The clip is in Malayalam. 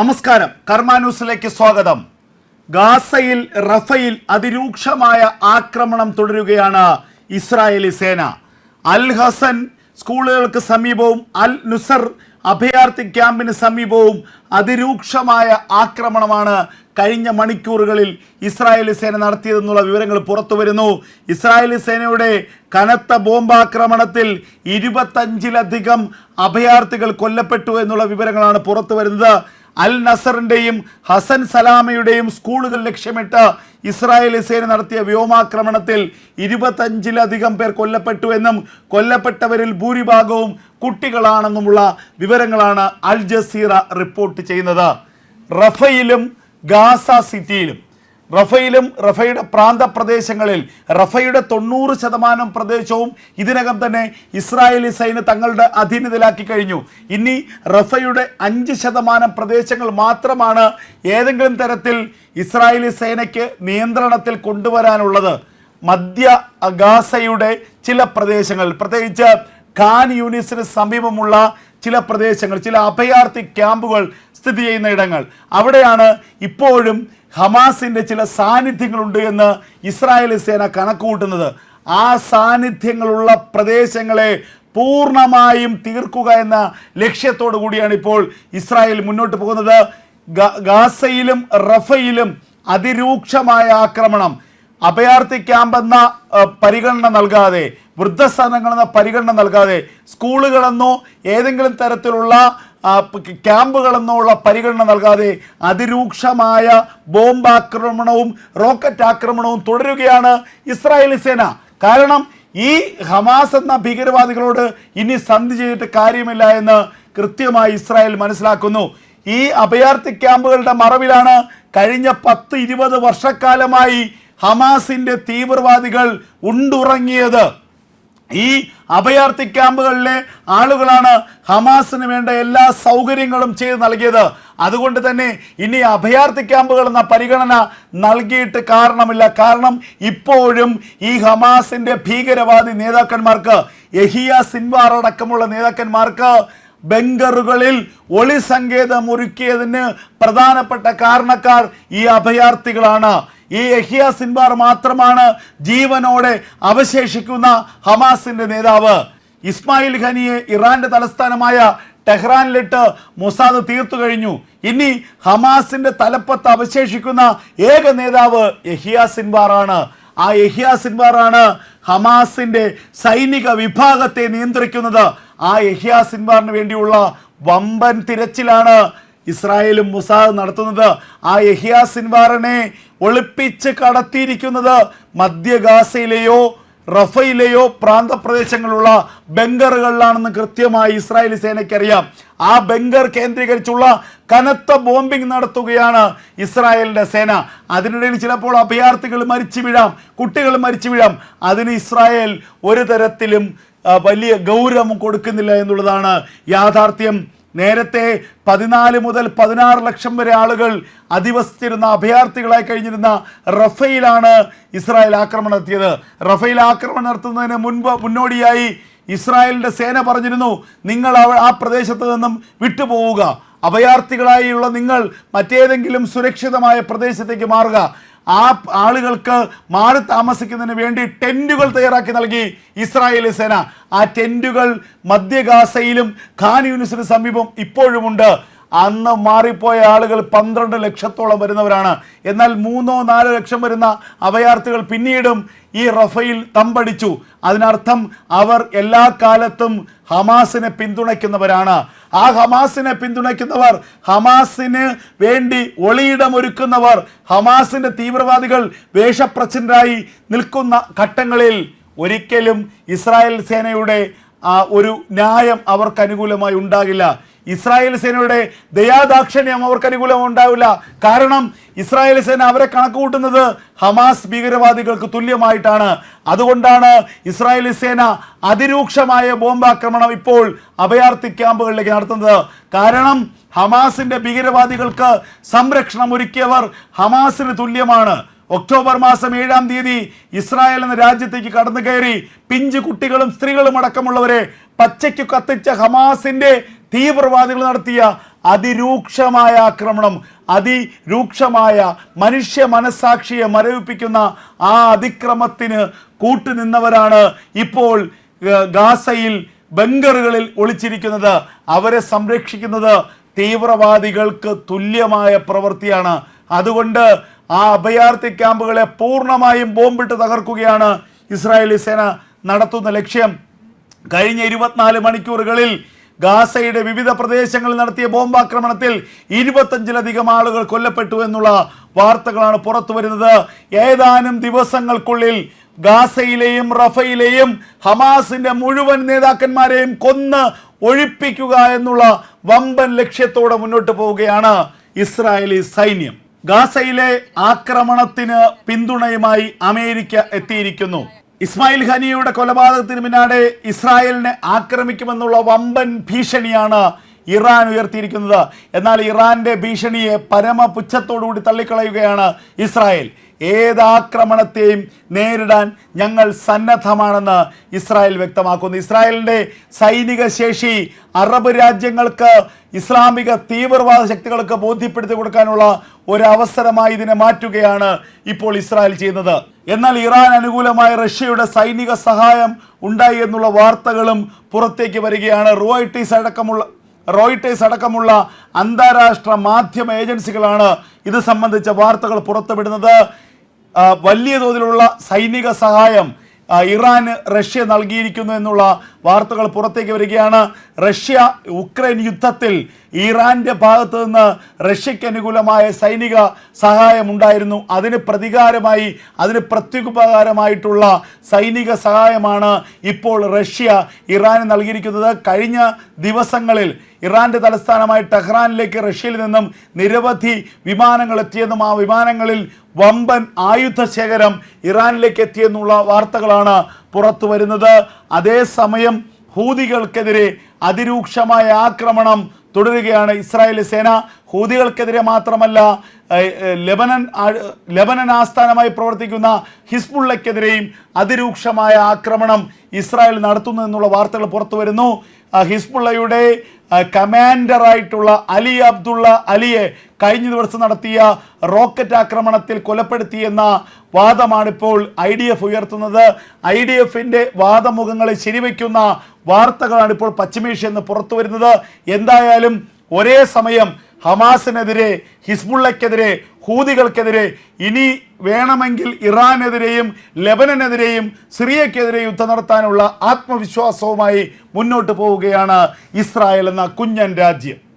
നമസ്കാരം. കർമാന്യൂസിലേക്ക് സ്വാഗതം. ഗാസയിൽ റഫയിൽ അതിരൂക്ഷമായ ആക്രമണം തുടരുകയാണ് ഇസ്രായേലി സേന. അൽ ഹസൻ സ്കൂളുകൾക്ക് സമീപവും അൽ നുസർ അഭയാർത്ഥി ക്യാമ്പിന് സമീപവും അതിരൂക്ഷമായ ആക്രമണമാണ് കഴിഞ്ഞ മണിക്കൂറുകളിൽ ഇസ്രായേലി സേന നടത്തിയതെന്നുള്ള വിവരങ്ങൾ പുറത്തു വരുന്നു. ഇസ്രായേലി സേനയുടെ കനത്ത ബോംബാക്രമണത്തിൽ ഇരുപത്തഞ്ചിലധികം അഭയാർത്ഥികൾ കൊല്ലപ്പെട്ടു എന്നുള്ള വിവരങ്ങളാണ് പുറത്തു വരുന്നത്. അൽ നസറിന്റെയും ഹസൻ സലാമയുടെയും സ്കൂളുകൾ ലക്ഷ്യമിട്ട് ഇസ്രായേലി സേന നടത്തിയ വ്യോമാക്രമണത്തിൽ ഇരുപത്തഞ്ചിലധികം പേർ കൊല്ലപ്പെട്ടു എന്നും കൊല്ലപ്പെട്ടവരിൽ ഭൂരിഭാഗവും കുട്ടികളാണെന്നുമുള്ള വിവരങ്ങളാണ് അൽ ജസീറ റിപ്പോർട്ട് ചെയ്യുന്നത്. റഫയിലും ഗാസ സിറ്റിയിലും. റഫയിലും റഫയുടെ പ്രാന്ത പ്രദേശങ്ങളിൽ റഫയുടെ തൊണ്ണൂറ് ശതമാനം പ്രദേശവും ഇതിനകം തന്നെ ഇസ്രായേലി സൈന്യം തങ്ങളുടെ അധീനതയിലാക്കി കഴിഞ്ഞു. ഇനി റഫയുടെ അഞ്ച് ശതമാനം പ്രദേശങ്ങൾ മാത്രമാണ് ഏതെങ്കിലും തരത്തിൽ ഇസ്രായേലി സേനയ്ക്ക് നിയന്ത്രണത്തിൽ കൊണ്ടുവരാനുള്ളത്. മധ്യ അഗാസയുടെ ചില പ്രദേശങ്ങൾ പ്രത്യേകിച്ച് ഖാൻ യൂണിസിന് സമീപമുള്ള ചില പ്രദേശങ്ങൾ ചില അഭയാർത്ഥി ക്യാമ്പുകൾ സ്ഥിതി ചെയ്യുന്ന ഇടങ്ങൾ. അവിടെയാണ് ഇപ്പോഴും ഹമാസിന്റെ ചില സാന്നിധ്യങ്ങളുണ്ട് എന്ന് ഇസ്രായേലി സേന കണക്കുകൂട്ടുന്നത്. ആ സാന്നിധ്യങ്ങളുള്ള പ്രദേശങ്ങളെ പൂർണമായും തീർക്കുക എന്ന ലക്ഷ്യത്തോടു കൂടിയാണ് ഇപ്പോൾ ഇസ്രായേൽ മുന്നോട്ട് പോകുന്നത്. ഗാസയിലും റഫയിലും അതിരൂക്ഷമായ ആക്രമണം. അഭയാർത്ഥി ക്യാമ്പെന്ന പരിഗണന നൽകാതെ വൃദ്ധസ്ഥാനങ്ങളെന്ന പരിഗണന നൽകാതെ സ്കൂളുകളെന്നോ ഏതെങ്കിലും തരത്തിലുള്ള പ് പരിഗണന നൽകാതെ അതിരൂക്ഷമായ ബോംബാക്രമണവും റോക്കറ്റ് ആക്രമണവും തുടരുകയാണ് ഇസ്രായേലി സേന. കാരണം ഈ ഹമാസ് എന്ന ഭീകരവാദികളോട് ഇനി സന്ധി ചെയ്തിട്ട് കാര്യമില്ല എന്ന് കൃത്യമായി ഇസ്രായേൽ മനസ്സിലാക്കുന്നു. ഈ അഭയാർത്ഥി ക്യാമ്പുകളുടെ മറവിലാണ് കഴിഞ്ഞ പത്ത് ഇരുപത് വർഷക്കാലമായി ഹമാസിന്റെ തീവ്രവാദികൾ ഉണ്ടുറങ്ങിയത്. ഈ അഭയാർത്ഥി ക്യാമ്പുകളിലെ ആളുകളാണ് ഹമാസിന് വേണ്ട എല്ലാ സൗകര്യങ്ങളും ചെയ്ത് നൽകിയത്. അതുകൊണ്ട് തന്നെ ഇനി അഭയാർത്ഥി ക്യാമ്പുകൾ എന്ന പരിഗണന നൽകിയിട്ട് കാരണമില്ല. കാരണം ഇപ്പോഴും ഈ ഹമാസിന്റെ ഭീകരവാദി നേതാക്കന്മാർക്ക് യഹിയ സിൻവാർ അടക്കമുള്ള നേതാക്കന്മാർക്ക് ബംഗറുകളിൽ ഒളി സങ്കേതം ഒരുക്കിയതിന് പ്രധാനപ്പെട്ട കാരണക്കാർ ഈ അഭയാർത്ഥികളാണ്. ഈ യഹിയ സിൻവാർ മാത്രമാണ് ജീവനോടെ അവശേഷിക്കുന്ന ഹമാസിന്റെ നേതാവ്. ഇസ്മായിൽ ഖനിയെ ഇറാന്റെ തലസ്ഥാനമായ ടെഹ്റാനിലിട്ട് മൊസാദ് തീർത്തു കഴിഞ്ഞു. ഇനി ഹമാസിന്റെ തലപ്പത്ത് അവശേഷിക്കുന്ന ഏക നേതാവ് യഹിയ സിൻവാറാണ്. ആ യഹിയ സിൻവാറാണ് ഹമാസിന്റെ സൈനിക വിഭാഗത്തെ നിയന്ത്രിക്കുന്നത്. ആ യഹിയ സിൻവാറിന് വേണ്ടിയുള്ള വമ്പൻ തിരച്ചിലാണ് ഇസ്രായേലും മുസാദ് നടത്തുന്നത് ആ യഹിയ സിൻവാറിനെ ഒളിപ്പിച്ച് കടത്തിയിരിക്കുന്നത് മധ്യ ഗാസയിലെയോ റഫയിലെയോ പ്രാന്തപ്രദേശങ്ങളുള്ള ബംഗറുകളിലാണെന്ന് കൃത്യമായി ഇസ്രായേലി സേനയ്ക്കറിയാം. ആ ബംഗർ കേന്ദ്രീകരിച്ചുള്ള കനത്ത ബോംബിംഗ് നടത്തുകയാണ് ഇസ്രായേലിന്റെ സേന. അതിനിടയിൽ ചിലപ്പോൾ അഭയാർത്ഥികൾ മരിച്ചു വീഴാം കുട്ടികൾ മരിച്ചു വീഴാം. അതിന് ഇസ്രായേൽ ഒരു തരത്തിലും വലിയ ഗൗരവം കൊടുക്കുന്നില്ല എന്നുള്ളതാണ് യാഥാർത്ഥ്യം. നേരത്തെ പതിനാല് മുതൽ പതിനാറ് ലക്ഷം വരെ ആളുകൾ അധിവസിച്ചിരുന്ന അഭയാർത്ഥികളായി കഴിഞ്ഞിരുന്ന റഫയിലാണ് ഇസ്രായേൽ ആക്രമണം നടത്തിയത്. റഫയിൽ ആക്രമണം നടത്തുന്നതിന് മുൻപ് മുന്നോടിയായി ഇസ്രായേലിന്റെ സേന പറഞ്ഞിരുന്നു നിങ്ങൾ ആ പ്രദേശത്ത് നിന്നും വിട്ടുപോവുക. അഭയാർത്ഥികളായുള്ള നിങ്ങൾ മറ്റേതെങ്കിലും സുരക്ഷിതമായ പ്രദേശത്തേക്ക് മാറുക. ആ ആളുകൾക്ക് മാറി താമസിക്കുന്നതിന് വേണ്ടി ടെന്റുകൾ തയ്യാറാക്കി നൽകി ഇസ്രായേലി സേന. ആ ടെന്റുകൾ മധ്യഗാസയിലും ഖാൻ യൂണിസിന് സമീപം ഇപ്പോഴുമുണ്ട്. അന്ന് മാറിപ്പോയ ആളുകൾ പന്ത്രണ്ട് ലക്ഷത്തോളം വരുന്നവരാണ്. എന്നാൽ മൂന്നോ നാലോ ലക്ഷം വരുന്ന അഭയാർത്ഥികൾ പിന്നീടും ഈ റഫയിൽ തമ്പടിച്ചു. അതിനർത്ഥം അവർ എല്ലാ കാലത്തും ഹമാസിനെ പിന്തുണയ്ക്കുന്നവരാണ്. ആ ഹമാസിനെ പിന്തുണയ്ക്കുന്നവർ ഹമാസിന് വേണ്ടി ഒളിയിടമൊരുക്കുന്നവർ ഹമാസിന്റെ തീവ്രവാദികൾ വേഷപ്രച്ഛന്നരായി നിൽക്കുന്ന ഘട്ടങ്ങളിൽ ഒരിക്കലും ഇസ്രായേൽ സേനയുടെ ഒരു ന്യായം അവർക്ക് അനുകൂലമായി ഉണ്ടാകില്ല. ഇസ്രായേൽ സേനയുടെ ദയാദാക്ഷിണ്യം അവർക്ക് അനുകൂലം ഉണ്ടാവില്ല. കാരണം ഇസ്രായേൽ സേന അവരെ കണക്കുകൂട്ടുന്നത് ഹമാസ് ഭീകരവാദികൾക്ക് തുല്യമായിട്ടാണ്. അതുകൊണ്ടാണ് ഇസ്രായേൽ സേന അതിരൂക്ഷമായ ബോംബാക്രമണം ഇപ്പോൾ അഭയാർത്ഥി ക്യാമ്പുകളിലേക്ക് നടത്തുന്നത്. കാരണം ഹമാസിന്റെ ഭീകരവാദികൾക്ക് സംരക്ഷണം ഒരുക്കിയവർ ഹമാസിന് തുല്യമാണ്. ഒക്ടോബർ മാസം ഏഴാം തീയതി ഇസ്രായേൽ എന്ന രാജ്യത്തേക്ക് കടന്നു കയറി പിഞ്ചു കുട്ടികളും സ്ത്രീകളും അടക്കമുള്ളവരെ പച്ചയ്ക്ക് കത്തിച്ച ഹമാസിന്റെ തീവ്രവാദികൾ നടത്തിയ അതിരൂക്ഷമായ ആക്രമണം അതിരൂക്ഷമായ മനുഷ്യ മനസാക്ഷിയെ മരവിപ്പിക്കുന്ന ആ അതിക്രമത്തിന് കൂട്ടുനിന്നവരാണ് ഇപ്പോൾ ഗാസയിൽ ബംഗറുകളിൽ ഒളിച്ചിരിക്കുന്നത്. അവരെ സംരക്ഷിക്കുന്നത് തീവ്രവാദികൾക്ക് തുല്യമായ പ്രവൃത്തിയാണ്. അതുകൊണ്ട് ആ അഭയാർത്ഥി ക്യാമ്പുകളെ പൂർണമായും ബോംബിട്ട് തകർക്കുകയാണ് ഇസ്രായേലി സേന നടത്തുന്ന ലക്ഷ്യം. കഴിഞ്ഞ ഇരുപത്തിനാല് മണിക്കൂറുകളിൽ ഗാസയുടെ വിവിധ പ്രദേശങ്ങളിൽ നടത്തിയ ബോംബാക്രമണത്തിൽ ഇരുപത്തഞ്ചിലധികം ആളുകൾ കൊല്ലപ്പെട്ടു എന്നുള്ള വാർത്തകളാണ് പുറത്തു വരുന്നത്. ഏതാനും ദിവസങ്ങൾക്കുള്ളിൽ ഗാസയിലെയും റഫയിലെയും ഹമാസിന്റെ മുഴുവൻ നേതാക്കന്മാരെയും കൊന്ന് ഒഴിപ്പിക്കുക എന്നുള്ള വമ്പൻ ലക്ഷ്യത്തോടെ മുന്നോട്ട് പോവുകയാണ് ഇസ്രായേലി സൈന്യം. ഗാസയിലെ ആക്രമണത്തിന് പിന്തുണയുമായി അമേരിക്ക എത്തിയിരിക്കുന്നു. ഇസ്മായിൽ ഖനിയുടെ കൊലപാതകത്തിന് പിന്നാലെ ഇസ്രായേലിനെ ആക്രമിക്കുമെന്നുള്ള വമ്പൻ ഭീഷണിയാണ് ഇറാൻ ഉയർത്തിയിരിക്കുന്നത്. എന്നാൽ ഇറാന്റെ ഭീഷണിയെ പരമപുച്ഛത്തോടുകൂടി തള്ളിക്കളയുകയാണ് ഇസ്രായേൽ. ഏതാക്രമണത്തെയും നേരിടാൻ ഞങ്ങൾ സന്നദ്ധമാണെന്ന് ഇസ്രായേൽ വ്യക്തമാക്കുന്നു. ഇസ്രായേലിന്റെ സൈനിക ശേഷി അറബ് രാജ്യങ്ങൾക്ക് ഇസ്ലാമിക തീവ്രവാദ ശക്തികൾക്ക് ബോധ്യപ്പെടുത്തി കൊടുക്കാനുള്ള ഒരു അവസരമായി ഇതിനെ മാറ്റുകയാണ് ഇപ്പോൾ ഇസ്രായേൽ ചെയ്യുന്നത്. എന്നാൽ ഇറാൻ അനുകൂലമായ റഷ്യയുടെ സൈനിക സഹായം ഉണ്ടായി എന്നുള്ള വാർത്തകളും പുറത്തേക്ക് വരികയാണ്. റോയിട്ടീസ് അടക്കമുള്ള റോയിട്ടേഴ്സ് അടക്കമുള്ള അന്താരാഷ്ട്ര മാധ്യമ ഏജൻസികളാണ് ഇത് സംബന്ധിച്ച വാർത്തകൾ പുറത്തുവിടുന്നത്. വലിയ തോതിലുള്ള സൈനിക സഹായം ഇറാന് റഷ്യ നൽകിയിരിക്കുന്നു എന്നുള്ള വാർത്തകൾ പുറത്തേക്ക് വരികയാണ്. റഷ്യ ഉക്രൈൻ യുദ്ധത്തിൽ ഇറാന്റെ ഭാഗത്ത് നിന്ന് റഷ്യയ്ക്ക് അനുകൂലമായ സൈനിക സഹായമുണ്ടായിരുന്നു. അതിന് പ്രതികാരമായി അതിന് പ്രത്യുപകാരമായിട്ടുള്ള സൈനിക സഹായമാണ് ഇപ്പോൾ റഷ്യ ഇറാന് നൽകിയിരിക്കുന്നത്. കഴിഞ്ഞ ദിവസങ്ങളിൽ ഇറാന്റെ തലസ്ഥാനമായ ടെഹ്റാനിലേക്ക് റഷ്യയിൽ നിന്നും നിരവധി വിമാനങ്ങൾ എത്തിയെന്നും ആ വിമാനങ്ങളിൽ വമ്പൻ ആയുധ ശേഖരം ഇറാനിലേക്ക് എത്തിയെന്നുള്ള വാർത്തകളാണ് പുറത്തു വരുന്നത്. അതേസമയം ഹൂതികൾക്കെതിരെ അതിരൂക്ഷമായ ആക്രമണം തുടരുകയാണ് ഇസ്രായേലി സേന. ഹൂതികൾക്കെതിരെ മാത്രമല്ല ലബനൻ ലബനൻ ആസ്ഥാനമായി പ്രവർത്തിക്കുന്ന ഹിസ്ബുള്ളയ്ക്കെതിരെയും അതിരൂക്ഷമായ ആക്രമണം ഇസ്രായേൽ നടത്തുന്നു എന്നുള്ള വാർത്തകൾ പുറത്തു വരുന്നു ഹിസ്ബുള്ളയുടെ കമാൻഡറായിട്ടുള്ള അലി അബ്ദുള്ള അലിയെ കഴിഞ്ഞ ദിവസം നടത്തിയ റോക്കറ്റ് ആക്രമണത്തിൽ കൊലപ്പെടുത്തിയെന്ന വാദമാണിപ്പോൾ ഐ ഡി എഫ് ഉയർത്തുന്നത്. ഐ ഡി എഫിന്റെ വാദമുഖങ്ങളെ ശരിവയ്ക്കുന്ന വാർത്തകളാണ് ഇപ്പോൾ പശ്ചിമേഷ്യ എന്ന് പുറത്തു വരുന്നത് എന്തായാലും ഒരേ സമയം ഹമാസിനെതിരെ ഹിസ്ബുള്ളക്കെതിരെ ഹൂതികൾക്കെതിരെ ഇനി വേണമെങ്കിൽ ഇറാനെതിരെയും ലെബനനെതിരെയും സിറിയക്കെതിരെ യുദ്ധം നടത്താനുള്ള ആത്മവിശ്വാസവുമായി മുന്നോട്ട് പോവുകയാണ് ഇസ്രായേൽ എന്ന കുഞ്ഞൻ രാജ്യം.